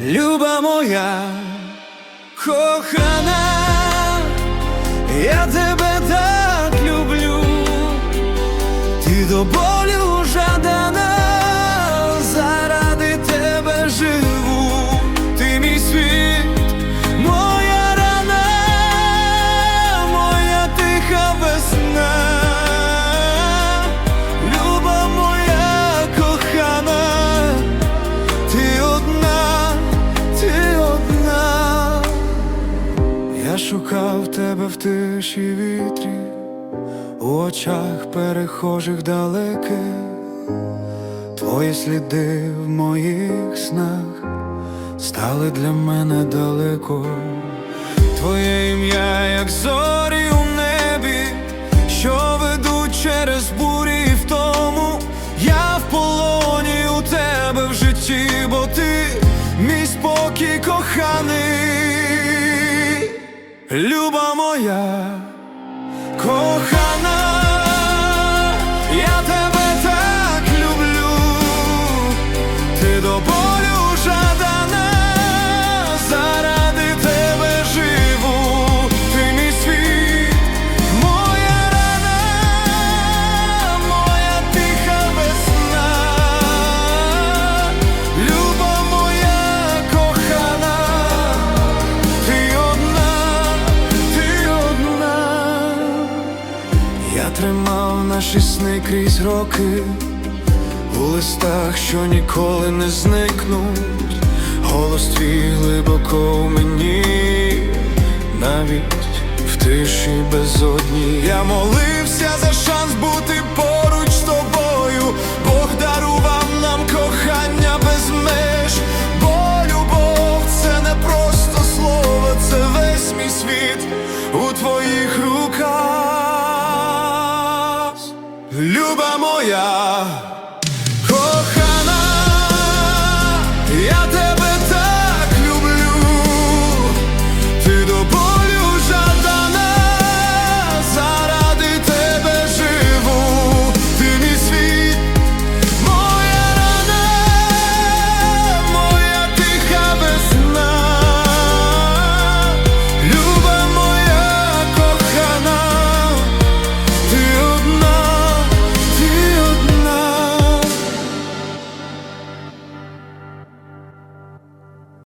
Люба моя, кохана, я тебе так люблю, ти до болю шукав тебе в тиші вітрі, у очах перехожих далеких, твої сліди в моїх снах стали для мене далеко. Твоє ім'я, як зорі у небі, що ведуть через бурі і втому. Я в полоні у тебе в житті, бо ти мій спокій коханий, люба моя, кохана, я тебе так люблю, ти до наші сни крізь роки у листах, що ніколи не зникнуть, голос твій глибоко в мені, навіть в тиші безодні. Я молився за шанс бути поруч з тобою. Бог дарував нам кохання без меж, бо любов це не просто слово, це весь мій світ у твоїх руках. Люба моя, кохана, я